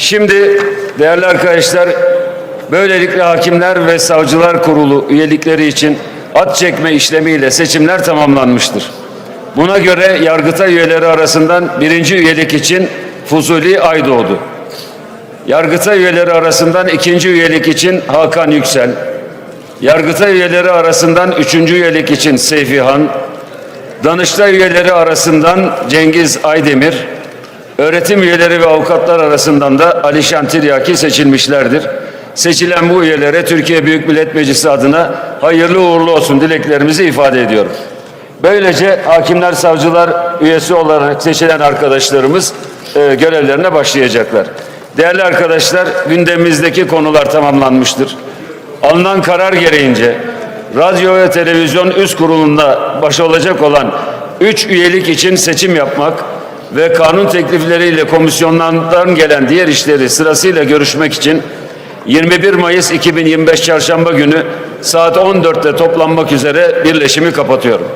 Şimdi değerli arkadaşlar böylelikle hakimler ve savcılar kurulu üyelikleri için at çekme işlemiyle seçimler tamamlanmıştır. Buna göre Yargıtay üyeleri arasından birinci üyelik için Fuzuli Aydoğdu. Yargıtay üyeleri arasından ikinci üyelik için Hakan Yüksel. Yargıtay üyeleri arasından üçüncü üyelik için Seyfi Han. Danıştay üyeleri arasından Cengiz Aydemir. Öğretim üyeleri ve avukatlar arasından da Alişan Tiryaki seçilmişlerdir. Seçilen bu üyelere Türkiye Büyük Millet Meclisi adına hayırlı uğurlu olsun dileklerimizi ifade ediyorum. Böylece hakimler savcılar üyesi olarak seçilen arkadaşlarımız e, görevlerine başlayacaklar. Değerli arkadaşlar gündemimizdeki konular tamamlanmıştır. Alınan karar gereğince radyo ve televizyon üst kurulunda baş olacak olan üç üyelik için seçim yapmak ve kanun teklifleriyle komisyonlardan gelen diğer işleri sırasıyla görüşmek için 21 Mayıs 2025 Çarşamba günü saat 14'te toplanmak üzere birleşimi kapatıyorum.